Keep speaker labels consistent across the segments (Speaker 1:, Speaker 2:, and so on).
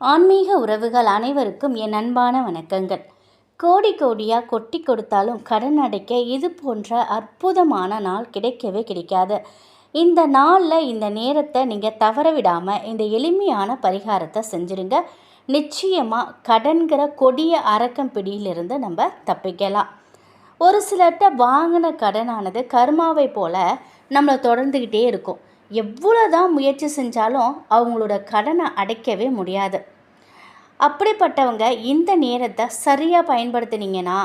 Speaker 1: ஆன்மீக உறவுகள் அனைவருக்கும் என் அன்பான வணக்கங்கள். கோடி கோடியாக கொட்டி கொடுத்தாலும் கடன் அடைக்க இது போன்ற அற்புதமான நாள் கிடைக்கவே கிடைக்காது. இந்த நாளில் இந்த நேரத்தை நீங்கள் தவற விடாமல் இந்த எளிமையான பரிகாரத்தை செஞ்சுருங்க. நிச்சயமாக கடன்கிற கொடிய அரக்கம் பிடியிலிருந்து நம்ம தப்பிக்கலாம். ஒரு சிலர்கிட்ட வாங்கின கடனானது கர்மாவை போல் நம்மளை தொடர்ந்துக்கிட்டே இருக்கும். எவ்வளோ தான் முயற்சி செஞ்சாலும் அவங்களோட கடனை அடைக்கவே முடியாது. அப்படிப்பட்டவங்க இந்த நேரத்தை சரியாக பயன்படுத்தினீங்கன்னா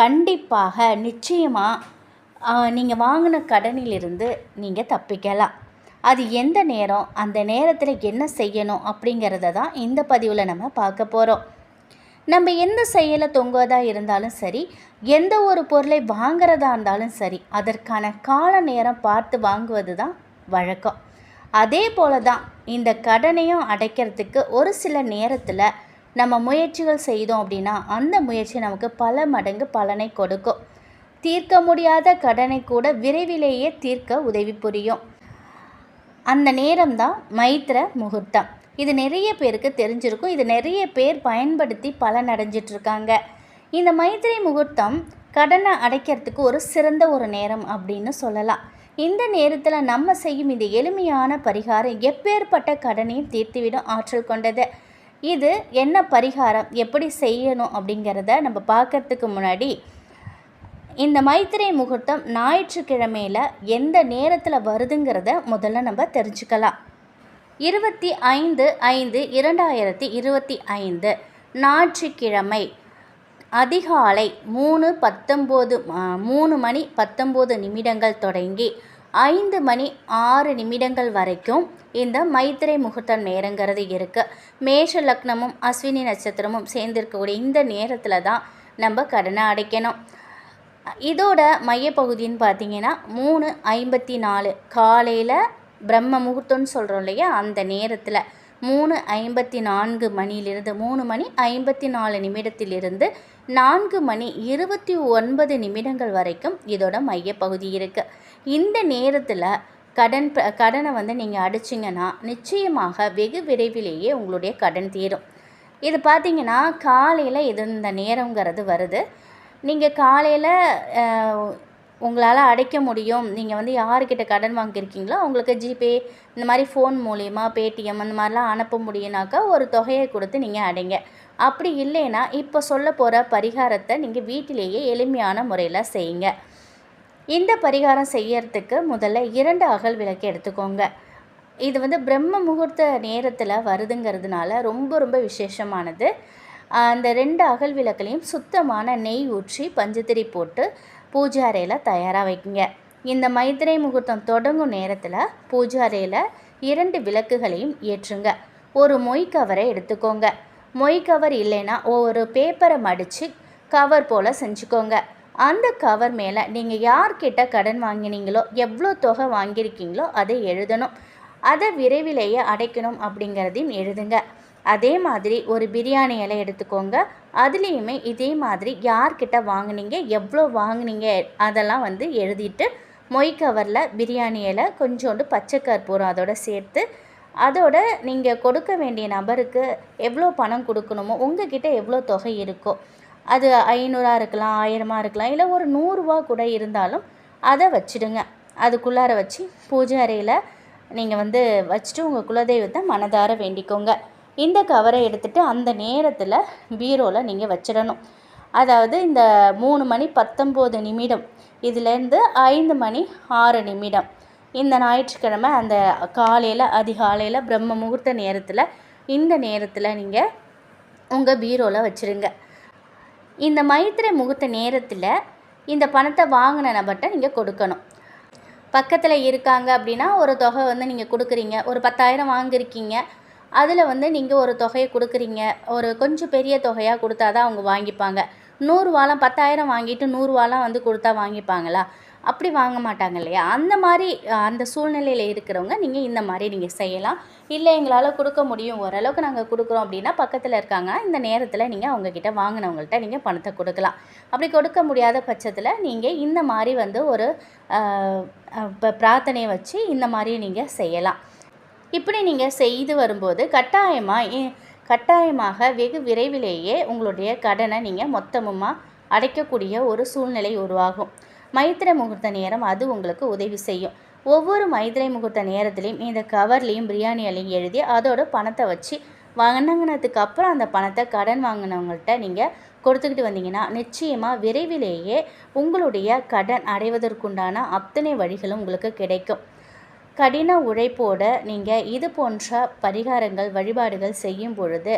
Speaker 1: கண்டிப்பாக நிச்சயமாக நீங்கள் வாங்கின கடனிலிருந்து நீங்கள் தப்பிக்கலாம். அது எந்த நேரம் அந்த நேரத்தில் என்ன செய்யணும் அப்படிங்கிறத தான் இந்த பதிவில் நம்ம பார்க்க போகிறோம் நம்ம எந்த செயலை தொங்குவதாக இருந்தாலும் சரி எந்த ஒரு பொருளை வாங்குறதா இருந்தாலும் சரி அதற்கான கால நேரம் பார்த்து வாங்குவது தான் வழக்கம். அதே போல தான் இந்த கடனையும் அடைக்கிறதுக்கு ஒரு சில நேரத்தில் நம்ம முயற்சிகள் செய்தோம் அப்படின்னா அந்த முயற்சி நமக்கு பல மடங்கு பலனை கொடுக்கும். தீர்க்க முடியாத கடனை கூட விரைவிலேயே தீர்க்க உதவி புரியும். அந்த நேரம் தான் மைத்திர முகூர்த்தம். இது நிறைய பேருக்கு தெரிஞ்சிருக்கும். இது நிறைய பேர் பயன்படுத்தி பலனடைஞ்சிட்ருக்காங்க. இந்த மைத்திரை முகூர்த்தம் கடனை அடைக்கிறதுக்கு ஒரு சிறந்த ஒரு நேரம் அப்படின்னு சொல்லலாம். இந்த நேரத்தில் நம்ம செய்யும் இந்த எளிமையான பரிகாரம் எப்பேற்பட்ட கடனையும் தீர்த்துவிடும் ஆற்றல் கொண்டது. இது என்ன பரிகாரம்? எப்படி செய்யணும்? அப்படிங்கிறத நம்ம பார்க்கறதுக்கு முன்னாடி இந்த மைத்திரை முகூர்த்தம் ஞாயிற்றுக்கிழமையில் எந்த நேரத்தில் வருதுங்கிறத முதல்ல நம்ம தெரிஞ்சுக்கலாம். இருபத்தி ஐந்து ஐந்து இரண்டாயிரத்தி இருபத்தி ஐந்து ஞாயிற்றுக்கிழமை அதிகாலை மூணு பத்தொம்போது மூணு மணி பத்தொம்போது நிமிடங்கள் தொடங்கி ஐந்து மணி ஆறு நிமிடங்கள் வரைக்கும் இந்த மைத்திரை முகூர்த்த நேரங்கிறது இருக்குது மேஷ லக்னமும் அஸ்வினி நட்சத்திரமும் சேர்ந்திருக்கக்கூடிய இந்த நேரத்தில் தான் நம்ம கடனை அடைக்கணும். இதோட மையப்பகுதின்னு பார்த்தீங்கன்னா மூணு ஐம்பத்தி நாலு காலையில் பிரம்ம முகூர்த்தம்னு சொல்கிறோம் இல்லையா? அந்த நேரத்தில் மூணு ஐம்பத்தி நான்கு மணியிலிருந்து மூணு மணி ஐம்பத்தி நாலு நிமிடத்திலிருந்து நான்கு மணி இருபத்தி ஒன்பது நிமிடங்கள் வரைக்கும் இதோட மையப்பகுதி இருக்குது இந்த நேரத்தில் கடன் கடனை வந்து நீங்கள் அடிச்சிங்கன்னா நிச்சயமாக வெகு விரைவிலேயே உங்களுடைய கடன் தீரும். இது பார்த்தீங்கன்னா காலையில் இது இந்த நேரங்கிறது வருது. நீங்கள் காலையில் உங்களால் அடைக்க முடியும். நீங்கள் வந்து யாருக்கிட்ட கடன் வாங்கியிருக்கீங்களோ அவங்களுக்கு ஜிபே இந்த மாதிரி ஃபோன் மூலிமா பேடிஎம் அந்த மாதிரிலாம் அனுப்ப முடியும்னாக்கா ஒரு தொகையை கொடுத்து நீங்கள் அடைங்க. அப்படி இல்லைன்னா இப்போ சொல்ல போகிற பரிகாரத்தை நீங்கள் வீட்டிலேயே எளிமையான முறையில் செய்யுங்க. இந்த பரிகாரம் செய்யறதுக்கு முதல்ல இரண்டு அகல் விளக்கு எடுத்துக்கோங்க. இது வந்து பிரம்ம முகூர்த்த நேரத்தில் வருதுங்கிறதுனால ரொம்ப ரொம்ப விசேஷமானது. அந்த ரெண்டு அகல் விளக்குலையும் சுத்தமான நெய் ஊற்றி பஞ்சுத்திரி போட்டு பூஜை அறையில் தயாராக வைக்குங்க. இந்த மைத்திரை முகூர்த்தம் தொடங்கும் நேரத்தில் பூஜை அறையில் இரண்டு விளக்குகளையும் ஏற்றுங்க. ஒரு மொய் கவரை எடுத்துக்கோங்க. மொய் கவர் இல்லைன்னா ஒரு பேப்பரை மடித்து கவர் போல் செஞ்சுக்கோங்க. அந்த கவர் மேலே நீங்கள் யார்கிட்ட கடன் வாங்கினீங்களோ எவ்வளோ தொகை வாங்கியிருக்கீங்களோ அதை எழுதணும். அதை விரைவிலேயே அடைக்கணும் அப்படிங்கிறதையும் எழுதுங்க. அதே மாதிரி ஒரு பிரியாணி இலை எடுத்துக்கோங்க. அதுலேயுமே இதே மாதிரி யார்கிட்ட வாங்கினீங்க எவ்வளோ வாங்கினீங்க அதெல்லாம் வந்து எழுதிட்டு மொய் கவரில் பிரியாணி இலை கொஞ்சோண்டு பச்சை கற்பூரம் அதோட சேர்த்து அதோட நீங்கள் கொடுக்க வேண்டிய நபருக்கு எவ்வளோ பணம் கொடுக்கணுமோ உங்ககிட்ட எவ்வளோ தொகை இருக்கோ அது ஐநூறாக இருக்கலாம் ஆயிரமாக இருக்கலாம் இல்லை ஒரு நூறுரூவா கூட இருந்தாலும் அதை வச்சுடுங்க. அதுக்குள்ளார வச்சு பூஜை அறையில் நீங்கள் வந்து வச்சுட்டு உங்கள் குலதெய்வத்தை மனதார வேண்டிக்கோங்க. இந்த கவரை எடுத்துகிட்டு அந்த நேரத்தில் பீரோவில் நீங்கள் வச்சிடணும். அதாவது இந்த மூணு மணி பத்தொம்போது நிமிடம் இதுலேருந்து ஐந்து மணி ஆறு நிமிடம். இந்த ஞாயிற்றுக்கிழமை அந்த காலையில் அதிகாலையில் பிரம்ம முகூர்த்த நேரத்தில் இந்த நேரத்தில் நீங்கள் உங்கள் பீரோவில் வச்சுருங்க. இந்த மைத்திரை முகூர்த்த நேரத்தில் இந்த பணத்தை வாங்கின நபர்கிட்ட நீங்கள் கொடுக்கணும். பக்கத்தில் இருக்காங்க அப்படின்னா ஒரு தொகை வந்து நீங்கள் கொடுக்குறீங்க. ஒரு பத்தாயிரம் வாங்கியிருக்கீங்க. அதில் வந்து நீங்கள் ஒரு தொகையை கொடுக்குறீங்க. ஒரு கொஞ்சம் பெரிய தொகையாக கொடுத்தா தான் அவங்க வாங்கிப்பாங்க. நூறுரூவாலாம் பத்தாயிரம் வாங்கிட்டு நூறுரூவாலாம் வந்து கொடுத்தா வாங்கிப்பாங்களா? அப்படி வாங்க மாட்டாங்க இல்லையா? அந்த மாதிரி அந்த சூழ்நிலையில் இருக்கிறவங்க நீங்கள் இந்த மாதிரி நீங்கள் செய்யலாம். இல்லை எங்களால் கொடுக்க முடியும். ஓரளவுக்கு நாங்கள் கொடுக்குறோம் அப்படின்னா பக்கத்தில் இருக்காங்கன்னா இந்த நேரத்தில் நீங்கள் அவங்கக்கிட்ட வாங்கினவங்கள்ட்ட நீங்கள் பணத்தை கொடுக்கலாம். அப்படி கொடுக்க முடியாத பட்சத்தில் நீங்கள் இந்த மாதிரி வந்து ஒரு பிரார்த்தனையை வச்சு இந்த மாதிரி நீங்கள் செய்யலாம். இப்படி நீங்கள் செய்து வரும்போது கட்டாயமாக கட்டாயமாக வெகு விரைவிலேயே உங்களுடைய கடனை நீங்கள் மொத்தமுமாக அடைக்கக்கூடிய ஒரு சூழ்நிலை உருவாகும். மைத்திரை முகூர்த்த நேரம் அது உங்களுக்கு உதவி செய்யும். ஒவ்வொரு மைத்திரை முகூர்த்த நேரத்துலையும் இந்த கவர்லேயும் பிரியாணியாலையும் எழுதி அதோட பணத்தை வச்சு வாங்கினதுக்கு அப்புறம் அந்த பணத்தை கடன் வாங்கினவங்கள்ட்ட நீங்கள் கொடுத்துக்கிட்டு வந்தீங்கன்னா நிச்சயமாக விரைவிலேயே உங்களுடைய கடன் அடைவதற்குண்டான அத்தனை வழிகளும் உங்களுக்கு கிடைக்கும். கடின உழைப்போட நீங்கள் இது போன்ற பரிகாரங்கள் வழிபாடுகள் செய்யும் பொழுது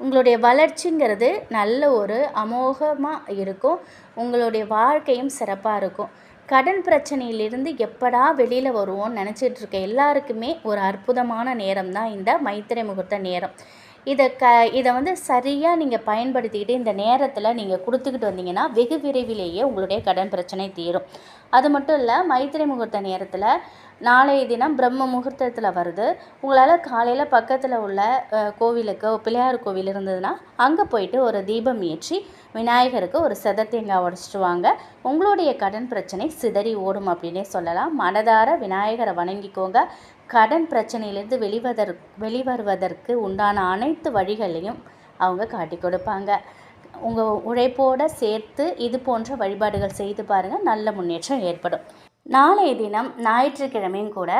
Speaker 1: உங்களுடைய வளர்ச்சிங்கிறது நல்ல ஒரு அமோகமாக இருக்கும். உங்களுடைய வாழ்க்கையும் சிறப்பாக இருக்கும். கடன் பிரச்சனையிலிருந்து எப்படா வெளியில் வருவோம்னு நினச்சிட்டு இருக்க எல்லாருக்குமே ஒரு அற்புதமான நேரம் தான் இந்த மைத்திரை முகூர்த்த நேரம். இதை க இதை வந்து சரியாக நீங்கள் பயன்படுத்திக்கிட்டு இந்த நேரத்தில் நீங்கள் கொடுத்துக்கிட்டு வந்தீங்கன்னா வெகு விரைவிலேயே உங்களுடைய கடன் பிரச்சனை தீரும். அது மட்டும் இல்லை மைத்திரை முகூர்த்த நேரத்தில் நாளைய தினம் பிரம்ம முகூர்த்தத்தில் வருது. உங்களால் காலையில் பக்கத்தில் உள்ள கோவிலுக்கு பிள்ளையார் கோவில் இருந்ததுன்னா அங்கே போயிட்டு ஒரு தீபம் ஏற்றி விநாயகருக்கு ஒரு செத தேங்காய் உடச்சிட்டு வாங்க. உங்களுடைய கடன் பிரச்சனை சிதறி ஓடும் அப்படின்னே சொல்லலாம். மனதார விநாயகரை வணங்கிக்கோங்க. கடன் பிரச்சனையிலேருந்து வெளிவதற் வெளிவருவதற்கு உண்டான அனைத்து வழிகளையும் அவங்க காட்டி கொடுப்பாங்க. உங்கள் உழைப்போடு சேர்த்து இது போன்ற வழிபாடுகள் செய்து பாருங்கள் நல்ல முன்னேற்றம் ஏற்படும். நாளைய தினம் ஞாயிற்றுக்கிழமையும் கூட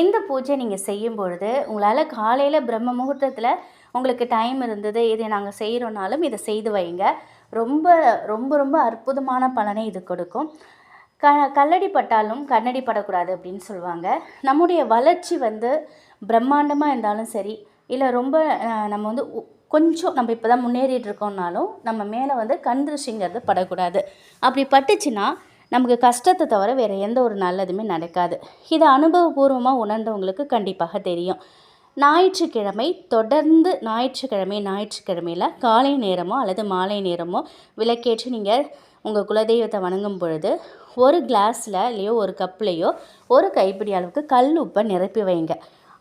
Speaker 1: இந்த பூஜை நீங்கள் செய்யும் பொழுது உங்களால் காலையில் பிரம்ம முகூர்த்தத்தில் உங்களுக்கு டைம் இருந்தது இதை நாங்கள் செய்கிறோனாலும் இதை செய்து வைங்க. ரொம்ப ரொம்ப ரொம்ப அற்புதமான பலனை இது கொடுக்கும். க கல்லடி பட்டாலும் கண்ணடி படக்கூடாது அப்படின்னு சொல்லுவாங்க. நம்முடைய வளர்ச்சி வந்து பிரம்மாண்டமாக இருந்தாலும் சரி இல்லை ரொம்ப நம்ம வந்து கொஞ்சம் நம்ம இப்போ தான் முன்னேறிட்டு இருக்கோம்னாலும் நம்ம மேலே வந்து கண் திருஷ்டிங்கிறது படக்கூடாது. அப்படி பட்டுச்சுன்னா நமக்கு கஷ்டத்தை தவிர வேறு எந்த ஒரு நல்லதுமே நடக்காது. இதை அனுபவபூர்வமாக உணர்ந்தவங்களுக்கு கண்டிப்பாக தெரியும். ஞாயிற்றுக்கிழமை தொடர்ந்து ஞாயிற்றுக்கிழமை ஞாயிற்றுக்கிழமையில் காலை நேரமோ அல்லது மாலை நேரமோ விளக்கேற்று நீங்கள் உங்கள் குலதெய்வத்தை வணங்கும் பொழுது ஒரு கிளாஸில் இல்லையோ ஒரு கப்லேயோ ஒரு கைப்பிடி அளவுக்கு கல் உப்பை நிரப்பி வைங்க.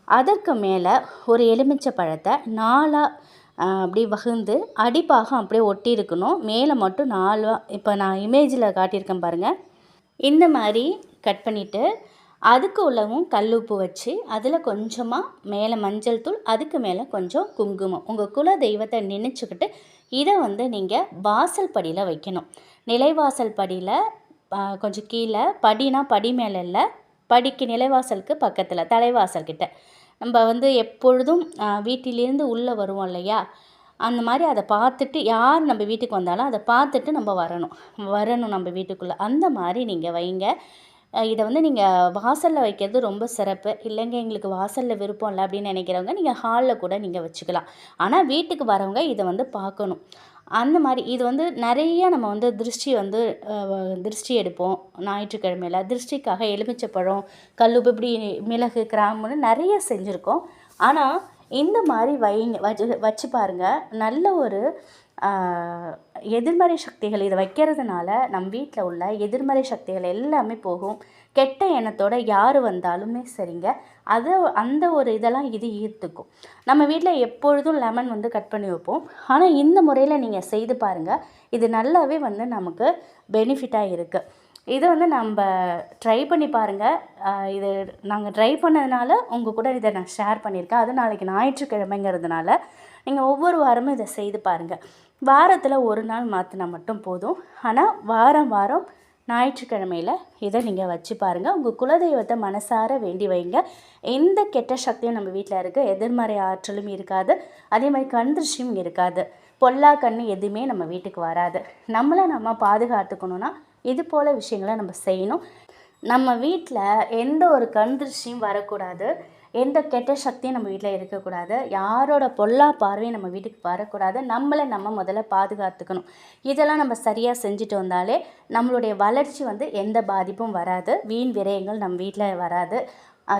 Speaker 1: அதற்கு மேலே ஒரு எலுமிச்சை பழத்தை நாலாக அப்படி வகுந்து அடிப்பாகம் அப்படியே ஒட்டி இருக்கணும் மேலே மட்டும் நாலு இப்போ நான் இமேஜில் காட்டியிருக்கேன் பாருங்கள் இந்த மாதிரி கட் பண்ணிவிட்டு அதுக்கு உள்ளவும் கல் உப்பு வச்சு அதில் கொஞ்சமாக மேலே மஞ்சள் தூள் அதுக்கு மேலே கொஞ்சம் குங்குமம். உங்கள் குல தெய்வத்தை நினச்சிக்கிட்டு இதை வந்து நீங்கள் வாசல் படியில் வைக்கணும். நிலைவாசல் படியில் கொஞ்சம் கீழே படினா படி மேலே இல்லை படிக்கு நிலைவாசலுக்கு பக்கத்தில் தலைவாசல்கிட்ட நம்ம வந்து எப்பொழுதும் வீட்டிலிருந்து வீட்டிலேருந்து உள்ளே வருவோம் இல்லையா? அந்த மாதிரி அதை பார்த்துட்டு யார் நம்ம வீட்டுக்கு வந்தாலும் அதை பார்த்துட்டு நம்ம வரணும். வரணும் நம்ம வீட்டுக்குள்ளே. அந்த மாதிரி நீங்கள் வைங்க. இதை வந்து நீங்கள் வாசலில் வைக்கிறது ரொம்ப சிறப்பு. இல்லைங்க எங்களுக்கு வாசலில் விருப்பம் இல்லை அப்படின்னு நினைக்கிறவங்க நீங்கள் ஹாலில் கூட நீங்கள் வச்சுக்கலாம். ஆனால் வீட்டுக்கு வரவங்க இதை வந்து பார்க்கணும். அந்த மாதிரி இது வந்து நிறைய நம்ம வந்து திருஷ்டி வந்து திருஷ்டி எடுப்போம் ஞாயிற்றுக்கிழமையில். திருஷ்டிக்காக எலுமிச்சைப்பழம் கல்லுப்பு இப்படி மிளகு கிராம்புன்னு நிறைய செஞ்சுருக்கோம். ஆனால் இந்த மாதிரி வைங்க வச்சு வச்சு பாருங்கள் நல்ல ஒரு எதிர்மறை சக்திகள் இதை வைக்கிறதுனால நம் வீட்டில் உள்ள எதிர்மறை சக்திகள் எல்லாமே போகும். கெட்ட எண்ணத்தோட யார் வந்தாலுமே சரிங்க. அதை அந்த ஒரு இதெல்லாம் இது ஈர்த்துக்கும். நம்ம வீட்டில் எப்பொழுதும் லெமன் வந்து கட் பண்ணி வைப்போம். ஆனால் இந்த முறையில் நீங்கள் செய்து பாருங்கள் இது நல்லாவே வந்து நமக்கு பெனிஃபிட்டாக இருக்குது இதை வந்து நம்ம ட்ரை பண்ணி பாருங்கள் இது நாங்கள் ட்ரை பண்ணதுனால உங்கள் கூட இதை நான் ஷேர் பண்ணியிருக்கேன். அது நாளைக்கு ஞாயிற்றுக்கிழமைங்கிறதுனால நீங்கள் ஒவ்வொரு வாரமும் இதை செய்து பாருங்கள் வாரத்தில் ஒரு நாள் மாற்றினா மட்டும் போதும். ஆனால் வாரம் வாரம் ஞாயிற்றுக்கிழமையில் இதை நீங்கள் வச்சு பாருங்கள் உங்கள் குலதெய்வத்தை மனசார வேண்டி வைங்க. எந்த கெட்ட சக்தியும் நம்ம வீட்டில் இருக்குது எதிர்மறை ஆற்றலும் இருக்காது. அதே மாதிரி கண் திருஷ்டியும் இருக்காது. பொல்லா கண்ணு எதுவுமே நம்ம வீட்டுக்கு வராது. நம்மளை நம்ம பாதுகாத்துக்கணும்னா இது போல் விஷயங்களை நம்ம செய்யணும். நம்ம வீட்டில் எந்த ஒரு கண் திருஷ்டியும் வரக்கூடாது. எந்த கெட்ட சக்தியும் நம்ம வீட்டில் இருக்கக்கூடாது. யாரோட பொல்லா பார்வையும் நம்ம வீட்டுக்கு வரக்கூடாது. நம்மளை நம்ம முதல்ல பாதுகாத்துக்கணும். இதெல்லாம் நம்ம சரியாக செஞ்சுட்டு வந்தாலே நம்மளுடைய வளர்ச்சி வந்து எந்த பாதிப்பும் வராது. வீண் விரயங்கள் நம்ம வீட்டில் வராது.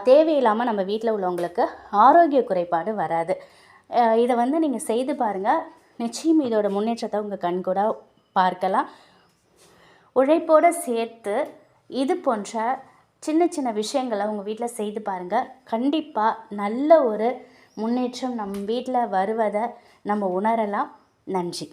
Speaker 1: தேவையில்லாமல் நம்ம வீட்டில் உள்ளவங்களுக்கு ஆரோக்கிய குறைபாடு வராது. இதை வந்து நீங்கள் செய்து பாருங்கள் நிச்சயம் இதோட முன்னேற்றத்தை உங்கள் கண்கூட பார்க்கலாம். உழைப்போடு சேர்த்து இது போன்ற சின்ன சின்ன விஷயங்களை உங்கள் வீட்டில் செய்து பாருங்கள் கண்டிப்பாக நல்ல ஒரு முன்னேற்றம் நம் வீட்டில் வருவதை நம்ம உணரலாம். நன்றி.